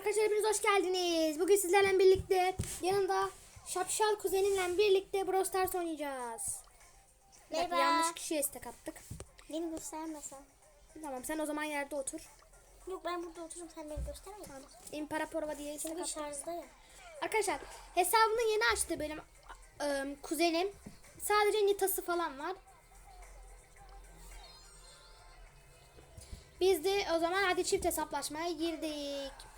Arkadaşlar hepiniz hoş geldiniz. Bugün sizlerle birlikte yanında şapşal kuzenimle birlikte Brawl Stars oynayacağız. Merhaba. yanlış kişiye istek attık. Beni göstermesen. Tamam sen o zaman yerde otur. Yok ben burada otururum sen beni gösterme. Tamam. İmparatorova diye istek attık. şarjda ya. Arkadaşlar hesabını yeni açtı benim ım, kuzenim. Sadece Nita'sı falan var. Biz de o zaman hadi çift hesaplaşmaya girdik.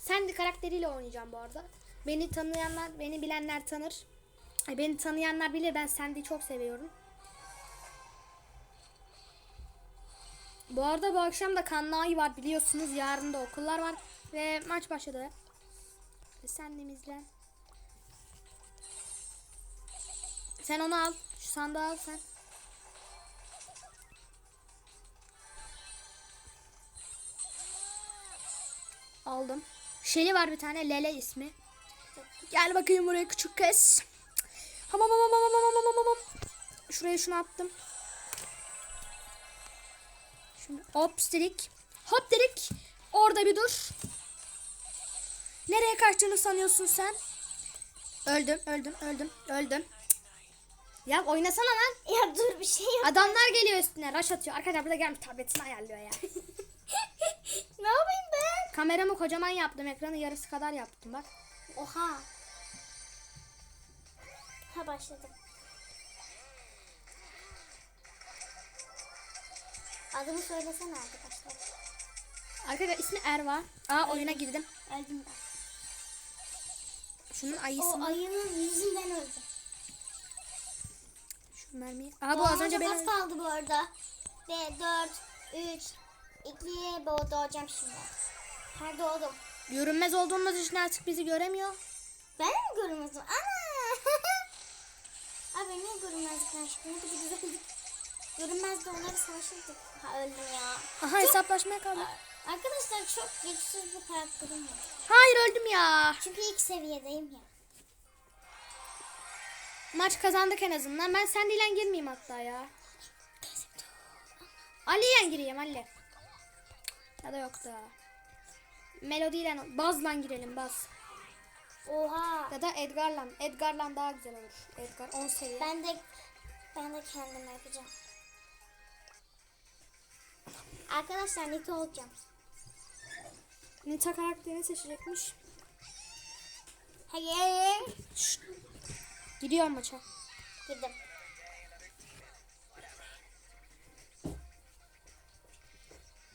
Sandy karakteriyle oynayacağım bu arada. Beni tanıyanlar, beni bilenler tanır. Beni tanıyanlar bilir ben Sandy'yi çok seviyorum. Bu arada bu akşam da kanlı var biliyorsunuz. Yarın da okullar var. Ve maç başladı. Sandy'mizle. Sen onu al. Şu sandığı al sen. Aldım. Şeli var bir tane Lele ismi. Gel bakayım buraya küçük kız. Hamam hamam hamam hamam hamam hamam. Şuraya şunu attım. Şimdi hop dedik. Hop dedik. Orada bir dur. Nereye kaçtığını sanıyorsun sen? Öldüm, öldüm, öldüm, öldüm. Ya oynasana lan. Ya dur bir şey yap. Adamlar geliyor üstüne, rush atıyor. Arkadaşlar burada gelmiş tabletini ayarlıyor ya. ne yapayım ben? Kameramı kocaman yaptım, ekranı yarısı kadar yaptım bak. Oha. Ha başladım. Adımı söylesene arkadaşlar. Arkadaşlar ismi Erva. Aa oyuna girdim. Öldüm ben. Şunun O ayısını, ayının yüzünden öldüm. şu mermiyi. Aa bu az önce Doğanca beni... kaç kaldı bu arada? Ve 4, 3, 2, bu doğacağım şimdi. Ha doğdum. Görünmez olduğumuz için artık bizi göremiyor. Ben mi görünmezim? Ana! Abi niye görünmezlikten çıktı? Ne kadar güzeldik. Görünmezdi onları savaşırdık. Ha öldüm ya. Aha hesaplaşmaya kaldı. Arkadaşlar çok güçsüz bir karakterim var. Hayır öldüm ya. Çünkü ilk seviyedeyim ya. Maç kazandık en azından. Ben Sandy'yle girmeyeyim hatta ya. Ali'yle gireyim Ali. Ya da yok da. Melody ile Baz'la girelim Baz. Oha. Ya da Edgar'la. Edgar'la daha güzel olur. Edgar 10 seviye. Ben de ben de kendim yapacağım. Arkadaşlar Nito olacağım. Nita karakterini seçecekmiş. Hayır. Şşt. Gidiyorum maça. Girdim.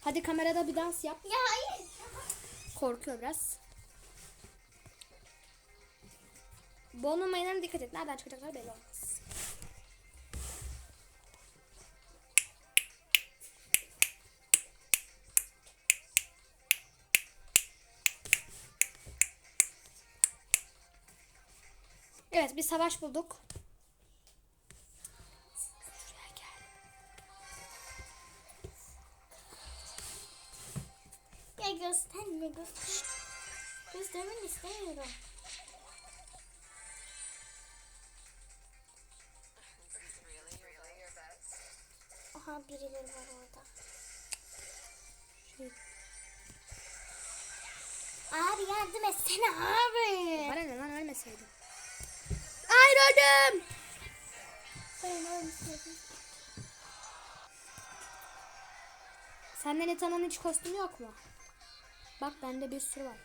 Hadi kamerada bir dans yap. Ya hayır. Korkuyor biraz. Bonus mayınlarına dikkat et. Nereden çıkacaklar belli olmaz. Evet bir savaş bulduk. İstemiyorum. Aha birileri var orada. Şey, Abi yardım etsene abi. bana ne lan ölmeseydin. Hayır öldüm. Ben ölmüşüm. Sende Nita'nın hiç kostümü yok mu? Bak bende bir sürü var.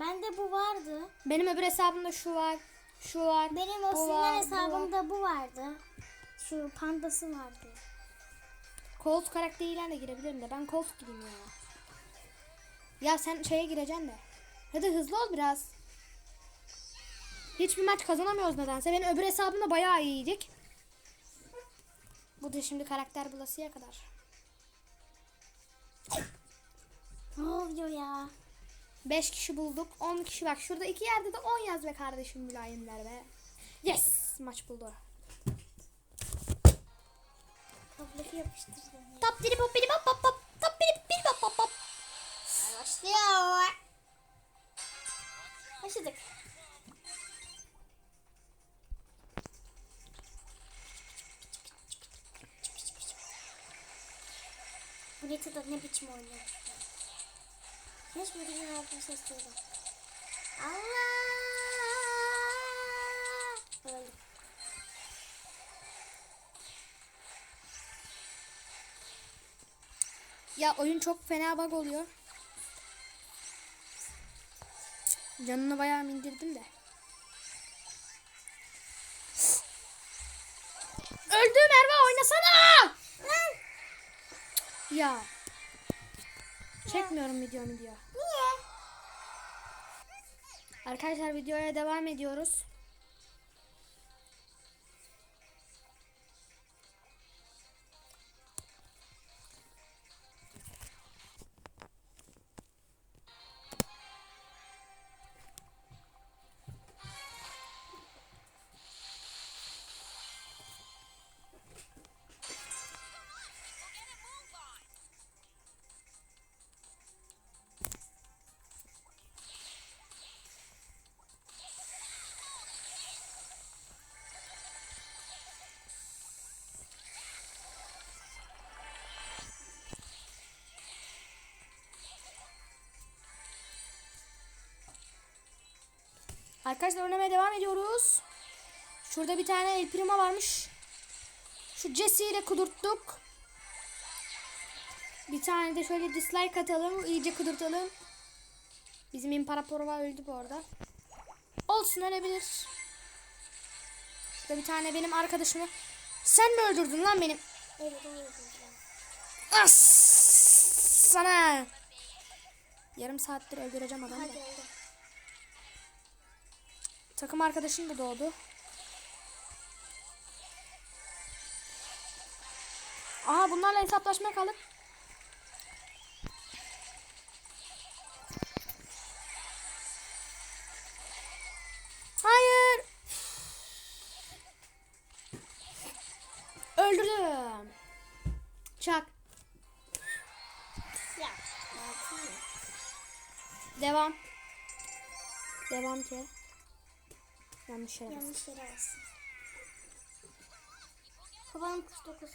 Bende bu vardı. Benim öbür hesabımda şu var. Şu var. Benim o var, sinir bu hesabımda bu vardı. Şu pandası vardı. Colt karakteriyle de girebilirim de ben Colt gireyim ya. Ya sen şeye gireceksin de. Hadi hızlı ol biraz. Hiçbir maç kazanamıyoruz nedense. Benim öbür hesabımda bayağı iyiydik. Bu da şimdi karakter bulasıya kadar. Ne oluyor ya? 5 kişi bulduk. 10 kişi bak. Şurada iki yerde de 10 yaz be kardeşim mülayimler be. Yes! Maç buldu. Kabloyu yapıştırdım ya. Tap diri pop biri pop pop pop. Tap biri biri pop pop pop. Başlıyor. Başladık. Bu da ne biçim oynuyor? Hiçbir gücün olduğunu ses duydum. Allah! Öldüm. Ya oyun çok fena bug oluyor. Canını bayağı indirdim de. Öldü Merve oynasana. Ya. Çekmiyorum videonu diyor. Niye? Arkadaşlar videoya devam ediyoruz. Arkadaşlar oynamaya devam ediyoruz. Şurada bir tane El Primo varmış. Şu Jesse'yi ile kudurttuk. Bir tane de şöyle dislike atalım. iyice kudurtalım. Bizim İmparatorova öldü bu arada. Olsun ölebilir. Şurada bir tane benim arkadaşımı. Sen mi öldürdün lan benim? Evet. As sana. Yarım saattir öldüreceğim adamı. da. Hadi. Takım arkadaşım da doğdu. Aha bunlarla hesaplaşmaya kaldık. Hayır. Öldürdüm. Çak. Devam. Devam ki. Yanlış yere. Yanlış yere bastım. Babam 49.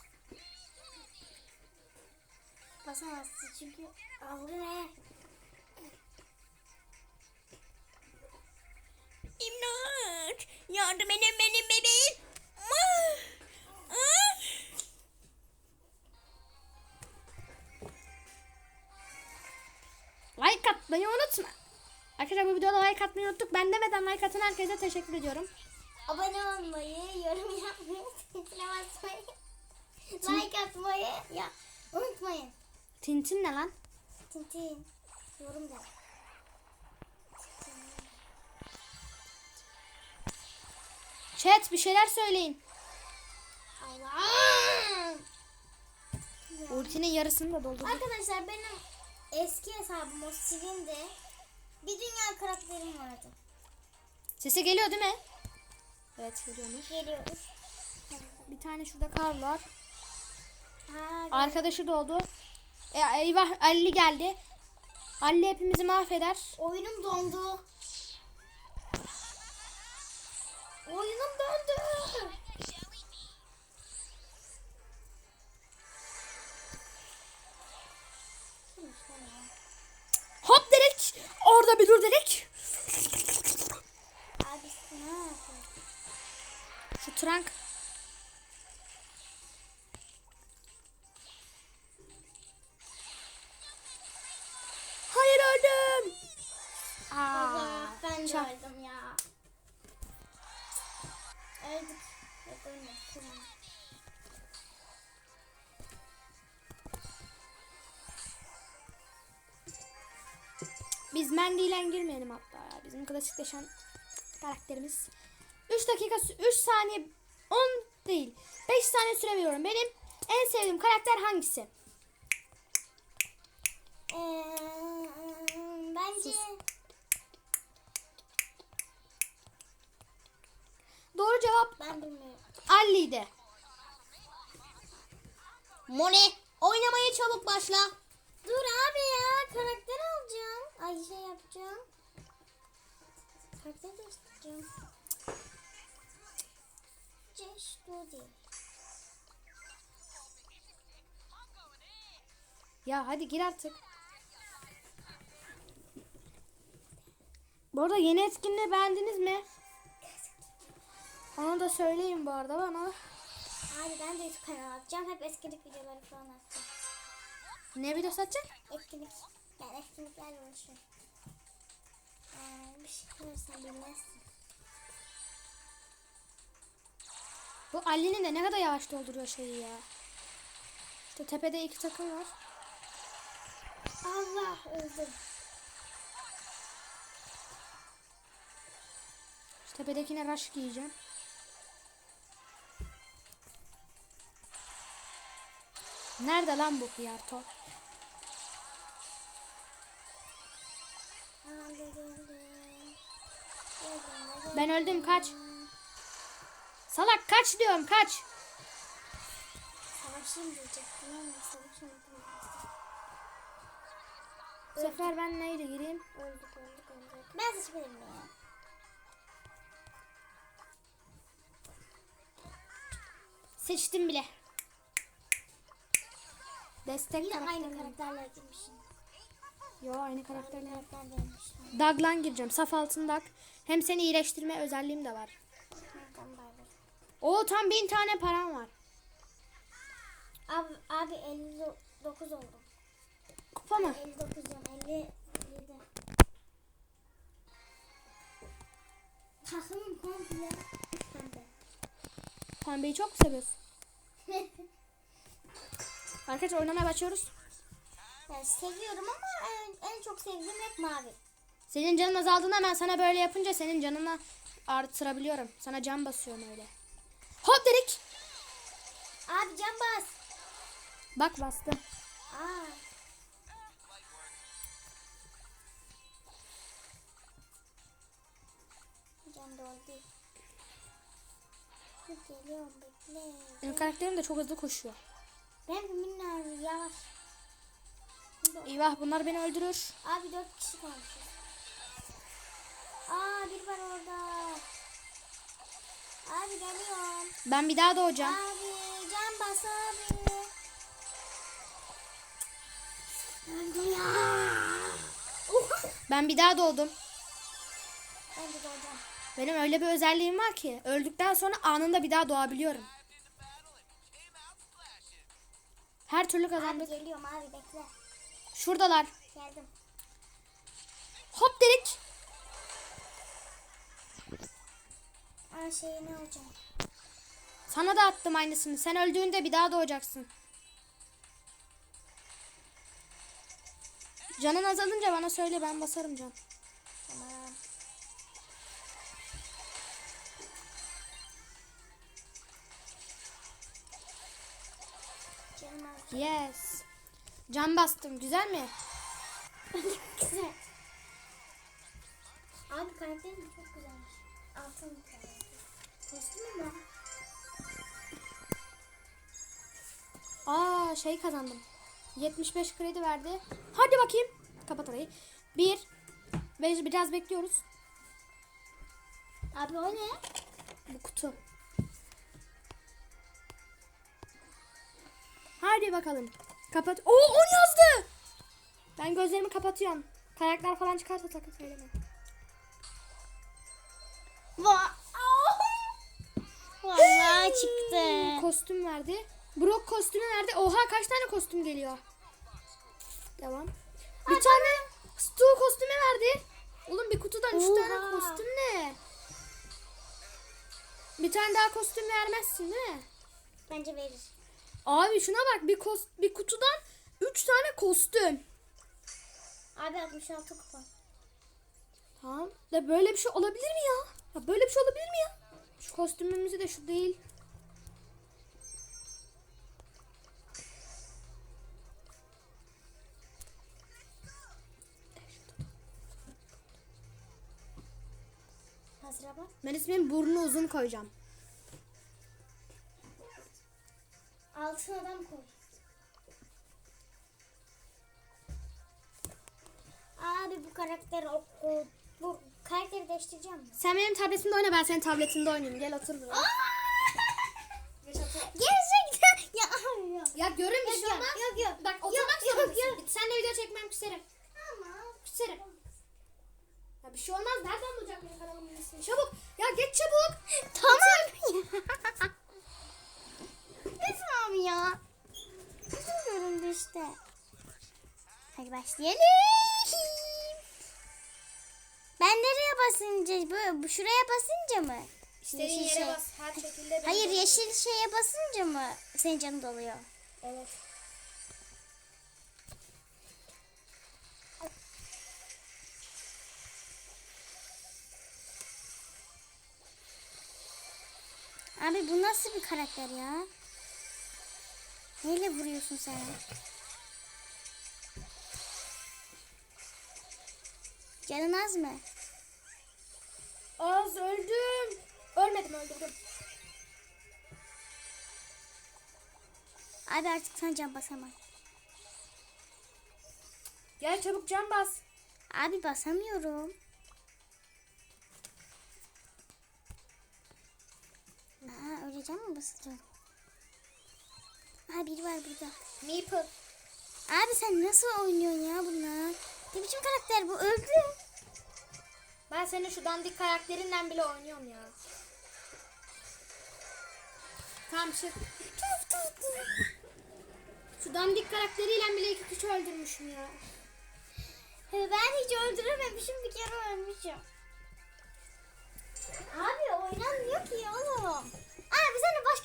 Basamazsın çünkü avru ne? İmdat! Yardım edin benim bebeğim! Ah! Ah! Like atmayı unutma. Arkadaşlar bu videoda like atmayı unuttuk. Ben demeden like atan herkese teşekkür ediyorum. Abone olmayı, yorum yapmayı, basmayı, like atmayı ya unutmayın. Tintin ne lan? Tintin, yorum da. Chat bir şeyler söyleyin. Allah! Ultinin yarısını da doldurdum. Arkadaşlar benim eski hesabım o silindi. Bir dünya karakterim vardı. Sesi geliyor değil mi? Evet geliyormuş. Geliyoruz. Bir tane şurada kar var. Ha, Arkadaşı doğdu. E, eyvah Ali geldi. Ali hepimizi mahveder. oyunum dondu. Oyunum dondu. Orada bir dur dedik. Abi? Şu trank. Biz Mandy ile girmeyelim hatta ya. Bizim klasikleşen karakterimiz. 3 dakika 3 saniye 10 değil. 5 saniye süre veriyorum. Benim en sevdiğim karakter hangisi? Ee, bence Doğru cevap ben bilmiyorum. Ali'ydi. Moni! Oynamaya çabuk başla. Dur abi ya karakter alacağım. Ay şey yapacağım. Karakter değiştireceğim. Just do değil. Ya hadi gir artık. Bu arada yeni etkinliği beğendiniz mi? Onu da söyleyin bu arada bana. Abi ben de YouTube kanalı açacağım. Hep eskilik videoları falan atacağım. Ne videosu atacaksın? Etkinlik. Yani etkinliklerle uğraşıyorum. Ee, bir şey görürsen bilmezsin. Bu Ali'nin de ne kadar yavaş dolduruyor şeyi ya. İşte tepede iki takım var. Allah öldüm. Şu tepedekine rush giyeceğim. Nerede lan bu hıyar top? Ben öldüm kaç. Salak kaç diyorum kaç. Savaşayım diyecektim ama savaşamadım. Bu sefer ben neyle gireyim? Öldük öldük öldük. Ben seçmedim ya. Seçtim bile. Destek Yine aynı karakterler girmişim. Yo aynı karakterler. Karakter vermişim. Daglan gireceğim. Saf altın dag. Hem seni iyileştirme özelliğim de var. Oo tam bin tane param var. Abi, abi 59 oldum. Kupa mı? 59 diyorum 57. Takımım komple pembe. Pembeyi çok mu seviyorsun? Arkadaşlar oynamaya başlıyoruz. yani seviyorum ama en, en çok sevdiğim hep mavi. Senin canın azaldığında ben sana böyle yapınca senin canını artırabiliyorum. Sana can basıyorum öyle. Hop dedik. Abi can bas. Bak bastı. Aa. Can doldu. Geliyorum bekle. Benim karakterim de çok hızlı koşuyor. Ben minnar yavaş. Eyvah bunlar beni öldürür. Abi dört kişi kalmışız. Aa bir var orada. Abi geliyorum. Ben bir daha doğacağım. Abi can bas abi. Öldüm ya. Ben bir daha doğdum. Ben de doğacağım. Benim öyle bir özelliğim var ki öldükten sonra anında bir daha doğabiliyorum. Her türlü Abi kazandık. geliyorum abi bekle. Şuradalar. Geldim. Hop dedik. Aa şeyi ne alacağım? Sana da attım aynısını. Sen öldüğünde bir daha doğacaksın. Canın azalınca bana söyle ben basarım can. Tamam. Yes. Can bastım. Güzel mi? Güzel. Abi karakterin çok güzelmiş. Altın bir mü? Aa şey kazandım. 75 kredi verdi. Hadi bakayım. Kapat orayı. Bir. Ve biraz bekliyoruz. Abi o ne? Bu kutu. Hadi bakalım. Kapat. Oo 10 yazdı. Ben gözlerimi kapatıyorum. Karakter falan çıkarsa sakın söyleme. Va Çıktı. Kostüm verdi. Brock kostümü verdi. Oha kaç tane kostüm geliyor. Devam. Bir tane Stu kostümü verdi. Oğlum bir kutudan 3 tane kostüm ne? Bir tane daha kostüm vermezsin değil mi? Bence verir. Abi şuna bak bir kos bir kutudan 3 tane kostüm. Abi 66 kupon. Tamam. Da böyle bir şey olabilir mi ya? Ya böyle bir şey olabilir mi ya? Şu kostümümüzü de şu değil. Bak. Ben ismini burnu uzun koyacağım. Altın adam koy. Abi bu karakter o, o bu karakteri değiştireceğim mi? Sen benim tabletimde oyna ben senin tabletinde oynayayım. Gel otur buraya. Gerçekten ya abi ya. Ya görün bir şey Yok, olmaz. yok, yok. Bak Yok, oturmak yok, zorundasın. yok. Senle video çekmem küserim. Tamam. Küserim. Ya Ya bir şey olmaz. Nereden bulacak benim kanalımın ismini? Çabuk. Ya geç çabuk. Tamam. Lütfen ya. Üzülüyorum işte. Hadi başlayalım. Ben nereye basınca? Bu, bu şuraya basınca mı? İstediğin yere şey. bas. Her şekilde. Hayır yeşil şeye basınca mı senin canın doluyor? Evet. Abi bu nasıl bir karakter ya? Neyle vuruyorsun sen? Canın az mı? Az öldüm. Ölmedim öldürdüm. Abi artık sen can basamam. Gel çabuk can bas. Abi basamıyorum. Öleceğim mi basacağım? Aa biri var burada. Meeple. Abi sen nasıl oynuyorsun ya bununla? Ne biçim karakter bu? Öldü. Ben senin şu dandik karakterinden bile oynuyorum ya. Tamam çık. Şu dandik karakteriyle bile iki kişi öldürmüşüm ya. Ben hiç öldürememişim bir kere ölmüşüm. Abi oynanmıyor ki oğlum.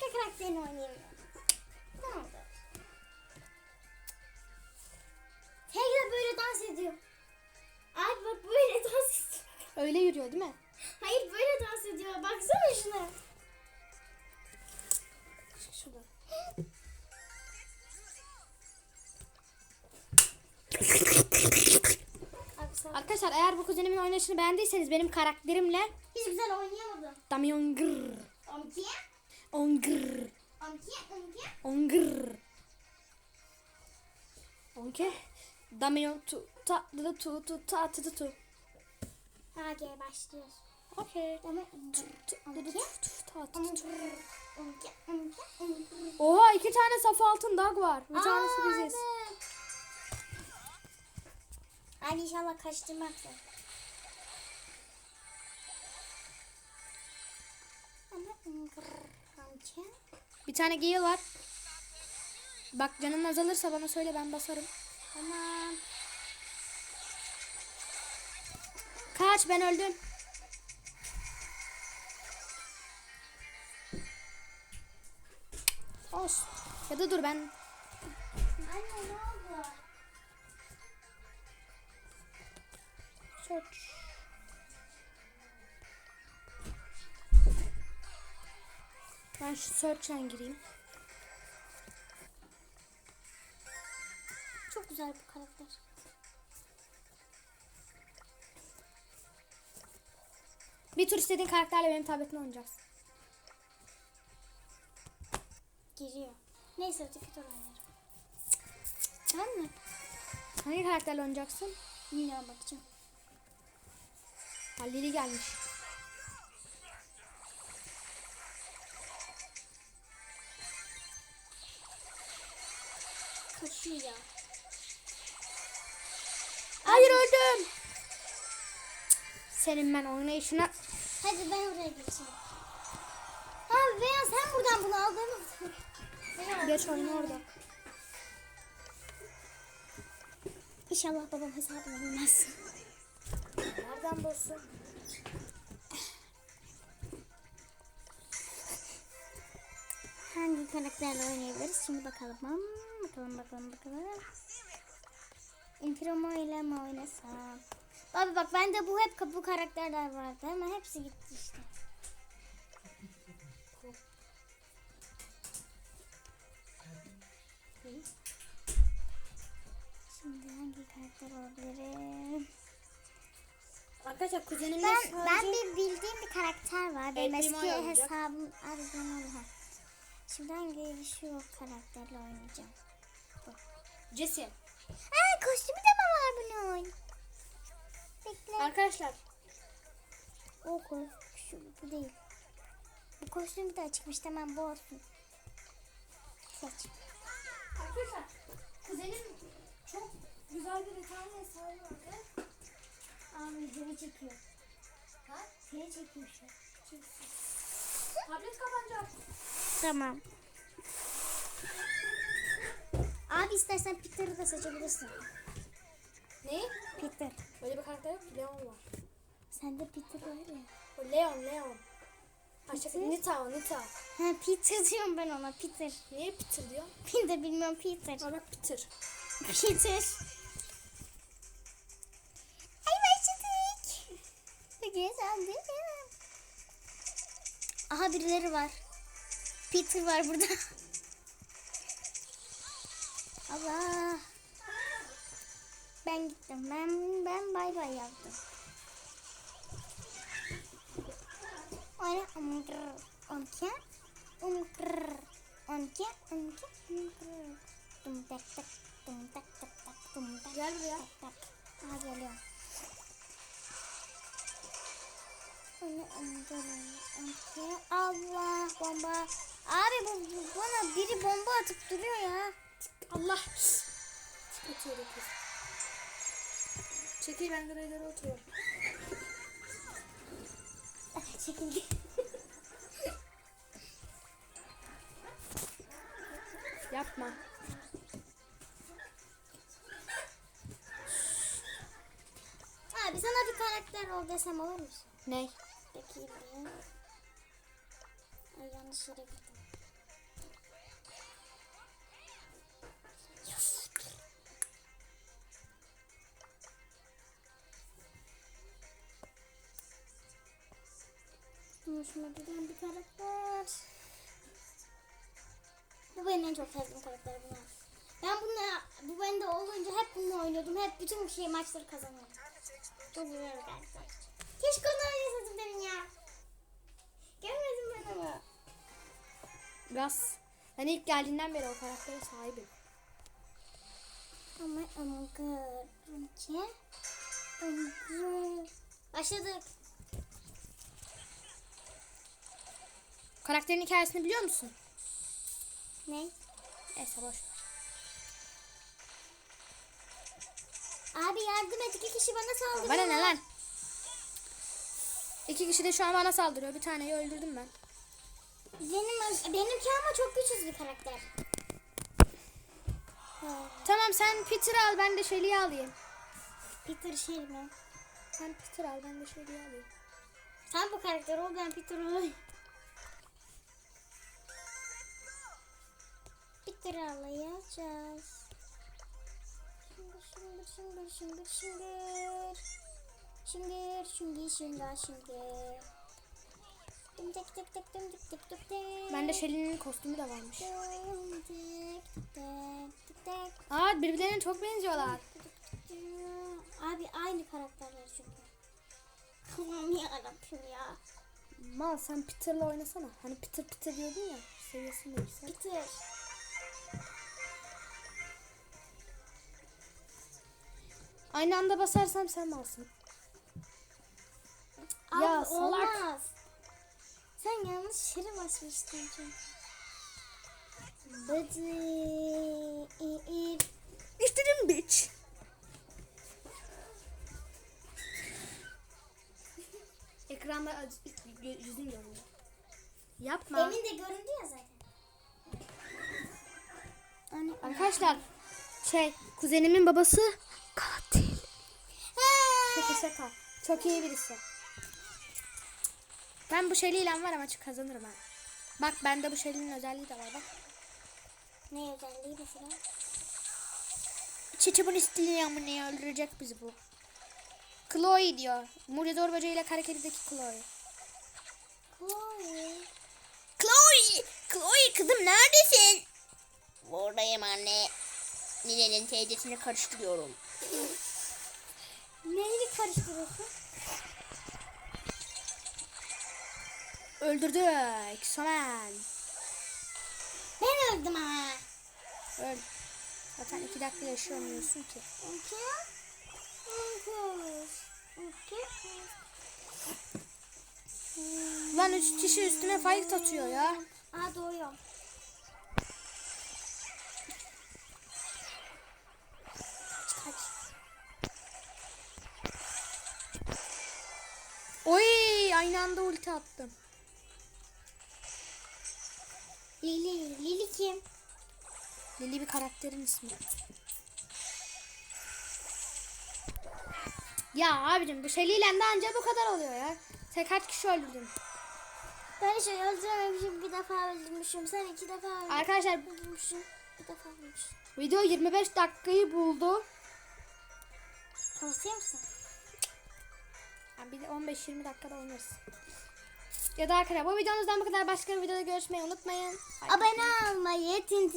Başka karakterini oynayayım. Ne oldu? Tekrar böyle dans ediyor. Abi bak böyle dans ediyor. Öyle yürüyor değil mi? Hayır böyle dans ediyor. Baksana şuna. Sen Arkadaşlar eğer bu kuzenimin oynayışını beğendiyseniz benim karakterimle hiç güzel oynayamadın. Damion gır. Amkiye, Amkiye. Ongır. Onke. Damion tu ta da tu tu ta tu tu tu. Hadi başlıyoruz. Okey. Ama ta. Oha iki tane saf altın dog var. Bir tanesi biziz. Hadi inşallah kaçtırmazsın. Bir tane Gale var. Bak canım azalırsa bana söyle ben basarım. Tamam. Kaç ben öldüm. Olsun. Ya da dur ben Anne ne oldu? search. Ben şu search'ten gireyim. Çok güzel bir karakter. Bir tur istediğin karakterle benim tabletime oynayacaksın. Giriyor. Neyse öteki tur oynarım. Ben mi? Hangi karakterle oynayacaksın? Bilmiyorum bakacağım. Ha Lili gelmiş. Ya. Hayır öldüm. Senin ben oynayışına Hadi ben oraya geçeyim. Abi veya sen buradan bunu aldın mı? geç oyna orada. İnşallah babam hesabını bulmaz. Nereden bulsun? Hangi karakterle oynayabiliriz? Şimdi bakalım. Bakalım bakalım bakalım. Inferno ile mi oynasam? Abi bak bende bu hep bu karakterler vardı ama hepsi gitti işte. Şimdi hangi karakter olabilirim? Arkadaşlar kuzenimle Ben, sadece... ben bir bildiğim bir karakter var. Benim eski hesabım. Ha. Şimdi hangi şu karakterle oynayacağım? Jesse. Aa kostümü de mi var bunun? Bekle. Arkadaşlar O ko- şu bu değil. Bu kostümü de açıkmış tamam bu olsun. Seç. Arkadaşlar kuzenim çok güzel bir tane hesabı vardı. Abi seni çekiyor. Ha? Seni çekiyor şu an. Tablet kapanacak. Tamam. Abi istersen Peter'ı da seçebilirsin. Ne? Peter. Öyle bir karakter yok ki. Leon var. Sende Peter var ya. O Leon, Leon. Peter? Nita o, Nita. Ha Peter diyorum ben ona Peter. Niye Peter diyor? Ben de bilmiyorum Peter. Bak Peter. Peter. Ay başladık. Değil mi? Aha birileri var. Peter var burada. Allah. Ben gittim. Ben ben bay bay yaptım. Oyna umgr. Onke. Umgr. Onke. Onke. Umgr. Tum tak tak. Tum tak tak tak. Tum tak Gel buraya. tak tak. Aha geliyorum. Oyna umgr. Onke. Allah bomba. Abi bu, bu bana biri bomba atıp duruyor ya. Allah. Oturuyor kız. Çekil ben grader'a oturuyorum. Çekildi. Yapma. Abi sana bir karakter ol desem olur musun? Ney? Bakayım. Ay yanlış yere gittim. Hoşuma giden bir karakter. Bu benim en çok sevdiğim karakter bunlar. Ben bununla, bu bende olunca hep bununla oynuyordum. Hep bütün şey maçları kazanıyordum. Çok güzel bir karakter. Keşke onu oynasaydım demin ya. Gelmedim ben ama. Gas. Ben ilk geldiğinden beri o karaktere sahibim. Ama ama. Önce. Başladık. Karakterin hikayesini biliyor musun? Ne? Neyse boş ver. Abi yardım et iki kişi bana saldırıyor. Bana ne lan? İki kişi de şu an bana saldırıyor. Bir taneyi öldürdüm ben. Benim, benimki ama çok güçsüz bir karakter. Tamam sen Peter al ben de Shelly'i alayım. Peter şey mi? Sen Peter al ben de Shelly'i alayım. Sen bu karakter ol ben Peter olayım. Peter alayacağız. Şıngır şıngır şıngır şıngır şıngır. Şıngır şıngır şıngır şıngır. Dım tık tık tık dım tık tık tık tık. Bende Shelly'nin kostümü de varmış. Dım tık tık tık tık. Aa birbirlerine çok benziyorlar. Abi aynı karakterler çünkü. Aman yarabbim ya. Mal sen Peter'la oynasana. Hani Peter Peter diyordun ya. Seviyesini yüksel. Peter. Aynı anda basarsam sen malsın. Abi Ya, salak. olmaz. Sen yanlış yere basmıştın çünkü. İstedim bitch. Ekranda yüzün görünüyor. Yapma. Demin de göründü ya zaten. Anne, Arkadaşlar şey kuzenimin babası katil. Şaka şaka. Çok iyi birisi. Ben bu şeyliyle var ama kazanırım ha. Bak bende bu şeylinin özelliği de var bak. Ne özelliği mesela? Çiçi bunu istiyor mu ne öldürecek bizi bu. Chloe diyor. Muridor Böceği ile Karakteri'deki Chloe. Chloe. Chloe! Chloe kızım neredesin? Buradayım anne. Ninenin teyzesini karıştırıyorum. Neyi karıştırıyorsun? Öldürdük. Somen. Ben öldüm ha. Öl. Zaten iki dakika yaşayamıyorsun ki. Okey. Okey. Lan üç kişi üstüme fight atıyor ya. Aa doğuyor. Oy aynı anda ulti attım. Lili. Lili kim? Lili bir karakterin ismi. Ya abicim bu Shelly'yle de anca bu kadar oluyor ya. Sen kaç kişi öldürdün? Ben hiç öldürememişim. Bir defa öldürmüşüm. Sen iki defa Arkadaşlar öldürmüşsün. Bir defa öldürmüşsün. video 25 dakikayı buldu. Kapatıyor musun? Yani bir de 15-20 dakikada oynarız. Ya da arkadaşlar bu videomuzdan bu kadar. Başka bir videoda görüşmeyi unutmayın. Abone olmayı,